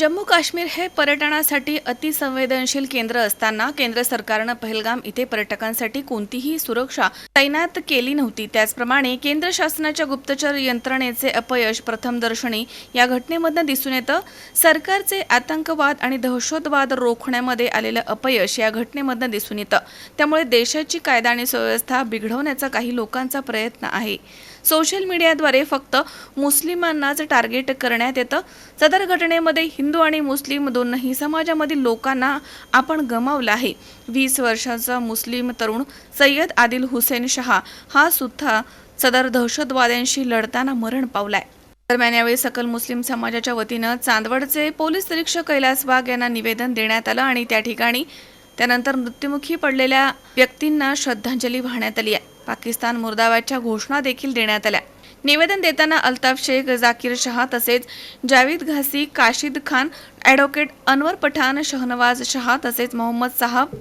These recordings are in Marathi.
जम्मू काश्मीर हे पर्यटनासाठी अतिसंवेदनशील केंद्र असताना केंद्र सरकारनं पहलगाम इथे पर्यटकांसाठी कोणतीही सुरक्षा तैनात केली नव्हती. त्याचप्रमाणे केंद्र शासनाच्या गुप्तचर यंत्रणेचे अपयश प्रथमदर्शनी या घटनेमधनं दिसून येतं. सरकारचे आतंकवाद आणि दहशतवाद रोखण्यामध्ये आलेलं अपयश या घटनेमधनं दिसून येतं. त्यामुळे देशाची कायदा आणि सुव्यवस्था बिघडवण्याचा काही लोकांचा प्रयत्न आहे. सोशल मीडियाद्वारे फक्त मुस्लिमांनाच टार्गेट करण्यात येतं. सदर घटनेमध्ये हिंदू आणि मुस्लिम दोनही समाजामधील लोकांना आपण गमावलं आहे. वीस वर्षाचा मुस्लिम तरुण सय्यद आदिल हुसेन शहा हा सुद्धा सदर दहशतवाद्यांशी लढताना मरण पावलाय. दरम्यान यावेळी सकल मुस्लिम समाजाच्या वतीनं चांदवडचे पोलीस निरीक्षक कैलास वाघ यांना निवेदन देण्यात आलं आणि त्या ठिकाणी त्यानंतर मृत्युमुखी पडलेल्या व्यक्तींना श्रद्धांजली वाहण्यात आली आहे. पाकिस्तान मुर्दाबादच्या घोषणा देखील देण्यात आल्या. निवेदन देताना अल्ताफ शेख जाकीर शहा तसेच जावेद घासी काशिद खान ॲडव्होकेट अनवर पठाण शहनवाज शहा तसेच मोहम्मद साहब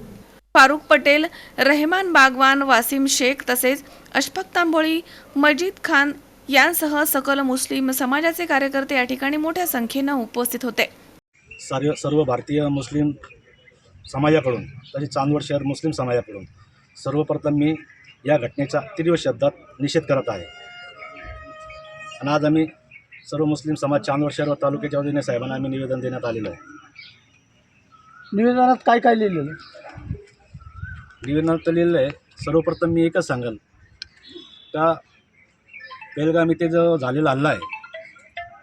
फारुख पटेल रहमान बागवान वासिम शेख तसेच अशफाक तांबोळी मजीद खान यांसह सकल मुस्लिम समाजाचे कार्यकर्ते या ठिकाणी मोठ्या संख्येनं उपस्थित होते. सर्व सर्व भारतीय मुस्लिम समाजाकडून तसेच चांदवड शहर मुस्लिम समाजाकडून सर्वप्रथम मी या घटनेचा तीव्र शब्दात निषेध करत आहे. आणि आज आम्ही सर्व मुस्लिम समाज चांदवड शहर व तालुक्याच्या वतीने साहेबांना आम्ही निवेदन देण्यात आलेलं आहे. निवेदनात काय काय लिहिलेलं आहे? निवेदनात तर लिहिलेलं आहे सर्वप्रथम मी एकच सांगेल का पेलगाम इथे जो झालेला हल्ला आहे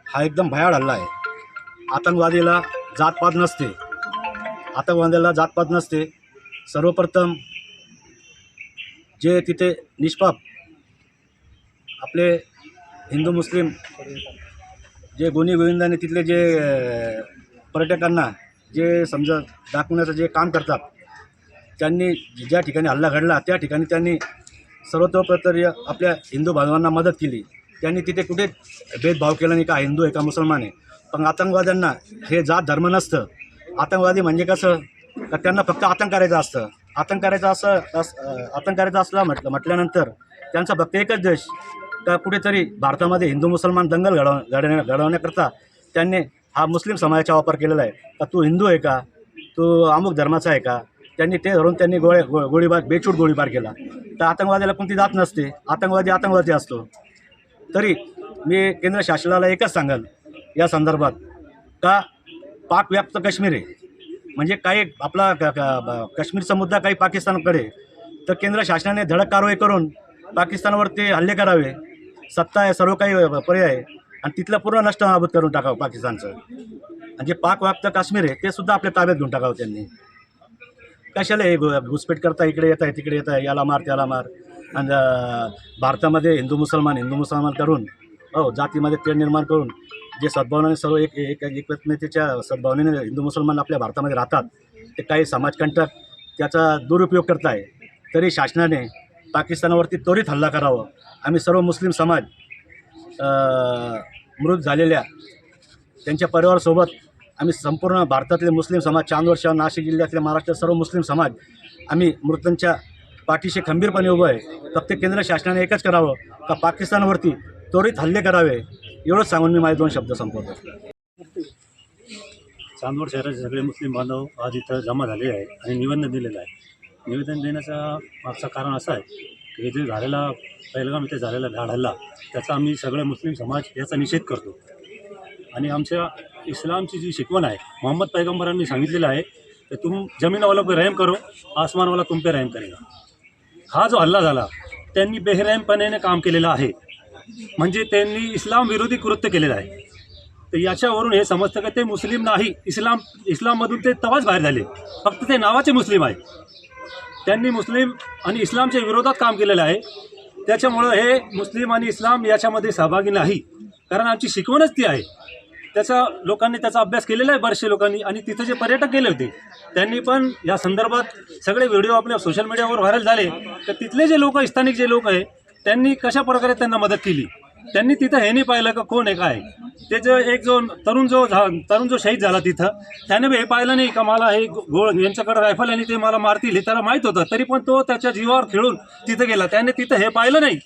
हा एकदम भयाड हल्ला आहे. आतंकवादीला जातपात नसते. आतंकवाद्याला जातपात नसते. सर्वप्रथम जे तिथे निष्पाप आपले हिंदू मुस्लिम जे गुन्हे गोविंदाने तिथले जे पर्यटकांना जे समजा दाखवण्याचं जे काम करतात त्यांनी ज्या ठिकाणी हल्ला घडला त्या ठिकाणी त्यांनी सर्वतोपरी आपल्या हिंदू बांधवांना मदत केली. त्यांनी तिथे कुठे भेदभाव केला नाही का हिंदू आहे का मुसलमान आहे? पण आतंकवाद्यांना हे जात धर्म नसतं. आतंकवादी म्हणजे कसं? का त्यांना फक्त आतंक करायचं असतं. आतंक करायचा असं आतंक करायचा असलं म्हटलं म्हटल्यानंतर त्यांचा फक्त एकच देश का कुठेतरी भारतामध्ये हिंदू मुसलमान दंगल घडव घडवण्या घडवण्याकरता त्यांनी हा मुस्लिम समाजाचा वापर केलेला आहे. का तू हिंदू आहे का? तू अमुक धर्माचा आहे का? त्यांनी ते धरून त्यांनी गोळे गो गोळीबार बेछूट गोळीबार केला. तर आतंकवाद्याला कोणती जात नसते. आतंकवादी आतंकवादी असतो. तरी मी केंद्र शासनाला एकच सांगाल या संदर्भात का पाकव्याप्त काश्मीर आहे. म्हणजे काही आपला क- क- ब- काश्मीरचा मुद्दा काही पाकिस्तानकडे. तर केंद्र शासनाने धडक कारवाई करून पाकिस्तानवरती हल्ले करावे. सत्ता आहे सर्व काही पर्याय आहे. आणि तिथलं पूर्ण नष्ट नाबूद करून टाकावं पाकिस्तानचं. आणि जे पाकव्याप्त काश्मीर आहे ते सुद्धा आपल्या ताब्यात घेऊन टाकावं त्यांनी. कशाला हे घु- घुसपेट करता इकडे येत आहे तिकडे येत आहे याला मार त्याला मार. आणि अं, भारतामध्ये हिंदू मुसलमान हिंदू मुसलमान करून हो जातीमध्ये तेढ निर्माण करून जे सद्भावनाने सर्व एक एक एकत्मतेच्या सद्भावनेने हिंदू मुसलमान आपल्या भारतामध्ये राहतात ते काही समाजकंटक त्याचा दुरुपयोग करत आहे तरी शासनाने पाकिस्तानावरती त्वरित हल्ला करावा. आम्ही सर्व मुस्लिम समाज मृत झालेल्या त्यांच्या परिवारासोबत आम्ही संपूर्ण भारतातले मुस्लिम समाज चांदवड शहर नाशिक जिल्ह्यातले महाराष्ट्र सर्व मुस्लिम समाज आम्ही मृतांच्या पाठीशी खंबीरपणे उभं आहे. फक्त केंद्र शासनाने एकच करावं का पाकिस्तानवरती त्वरित हल्ले करावे एवढंच सांगून मी माझे दोन शब्द संपवतो. चांदवड शहराचे सगळे मुस्लिम बांधव आज इथं जमा झाले आहे आणि निवेदन दिलेलं आहे. निवेदन देण्याचा मागचं कारण असं आहे की जे झालेला पहिलगाम इथे झालेला भ्याड हल्ला त्याचा आम्ही सगळे मुस्लिम समाज याचा निषेध करतो. आणि आमच्या इस्लामची जी शिकवण आहे मोहम्मद पैगंबरांनी सांगितलेलं आहे की तुम जमीनवाला पे रहम करो आसमानवाला तुम पे रहम करेगा. हा जो हल्ला झाला त्यांनी बेहरहमपणाने काम केलेलं आहे. म्हणजे त्यांनी इस्लाम विरोधी कृत्य केलेलं आहे. तर याच्यावरून हे समजतं का ते मुस्लिम नाही. इस्लाम इस्लाममधून ते तवाच बाहेर झाले. फक्त ते नावाचे मुस्लिम आहे त्यांनी मुस्लिम आणि इस्लामच्या विरोधात काम केलेलं आहे. त्याच्यामुळं हे मुस्लिम आणि इस्लाम याच्यामध्ये सहभागी नाही. कारण आमची शिकवणच ती आहे. त्याचा लोकांनी त्याचा अभ्यास केलेला आहे बरेचसे लोकांनी. आणि तिथं जे पर्यटक गेले होते त्यांनी पण या संदर्भात सगळे व्हिडिओ आपल्या सोशल मीडियावर व्हायरल झाले. तर तिथले जे लोक स्थानिक जे लोक आहे त्यांनी कशा प्रकारे त्यांना मदत केली? त्यांनी तिथं हे नाही पाहिलं का कोण आहे काय? ते जो एक जो तरुण जो झा तरुण जो शहीद झाला तिथं त्याने बी हे पाहिलं नाही का मला हे गोळ यांच्याकडे रायफल आणि ते मला मारतील हे त्याला माहीत होतं. तरी पण तो त्याच्या जीवावर खेळून तिथं गेला. त्याने तिथं हे पाहिलं नाही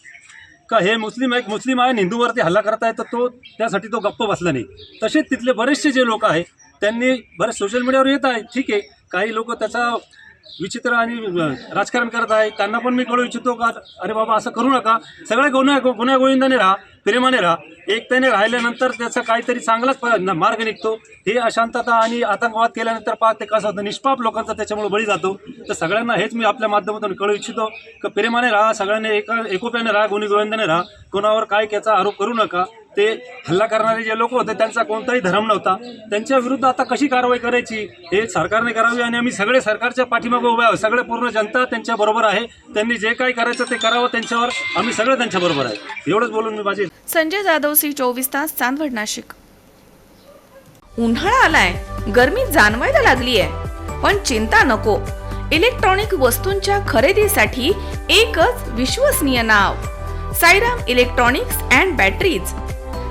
का हे मुस्लिम आहे मुस्लिम आहे हिंदूवरती हल्ला करत आहे तर तो त्यासाठी तो गप्प बसला नाही. तसेच तिथले बरेचसे जे लोक आहे त्यांनी बरेच सोशल मीडियावर येत आहे. ठीक आहे काही लोक त्याचा विचित्र आणि राजकारण करत आहे. त्यांना पण मी कळू इच्छितो का? अरे बाबा असं करू नका. सगळे गुन्हा गुन्हा गोविंदाने राहा प्रेमाने राहा. एकट्याने राहिल्यानंतर त्याचा काहीतरी चांगलाच मार्ग निघतो. हे अशांतता आणि आतंकवाद केल्यानंतर पाहत ते कसं होतं? निष्पाप लोकांचा त्याच्यामुळे बळी जातो. तर सगळ्यांना हेच मी आपल्या माध्यमातून कळू इच्छितो की प्रेमाने राहा सगळ्यांनी एका एकोप्याने राहा गुन्हे गोविंदाने राहा. कोणावर काय त्याचा आरोप करू नका. ते हल्ला करणारे जे लोक होते त्यांचा कोणताही धर्म नव्हता. त्यांच्या विरुद्ध आता कशी कारवाई करायची हे सरकारने करावी आणि आम्ही सगळे सरकारच्या पाठीमागे उभे आहोत. सगळे पूर्ण जनता त्यांच्या बरोबर आहे. त्यांनी जे काही करायचं ते करावं त्यांच्यावर आम्ही सगळे त्यांच्या बरोबर आहे. एवढंच बोलून मी माझे संजय जाधव सी चोवीस तास चांदवड नाशिक. उन्हाळा आलाय. गर्मी जाणवायला लागली आहे पण चिंता नको. इलेक्ट्रॉनिक वस्तूंच्या खरेदीसाठी एकच विश्वसनीय नाव. Sairam electronics and batteries.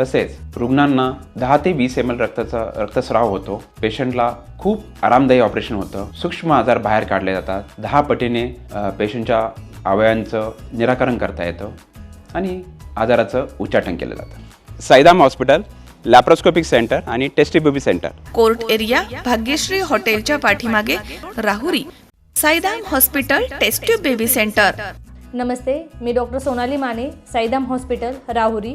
तसेच रुग्णांना दहा ते वीस एम एल रक्ताचा रक्तस्राव होतो. पेशंटला खूप आरामदायी ऑपरेशन होतं. सूक्ष्म आजार बाहेर काढले जातात. दहा पटीने पेशंटच्या अवयवांचं निराकरण करता येतं आणि आजाराचं उच्चाटन केलं जातं. साईदाम हॉस्पिटल लॅप्रोस्कोपिक सेंटर आणि test tube baby centre. Court area Bhagyashree हॉटेलच्या पाठीमागे Rahuri. Saidham hospital test tube baby centre. नमस्ते मी डॉक्टर सोनाली माने साईदाम हॉस्पिटल राहुरी.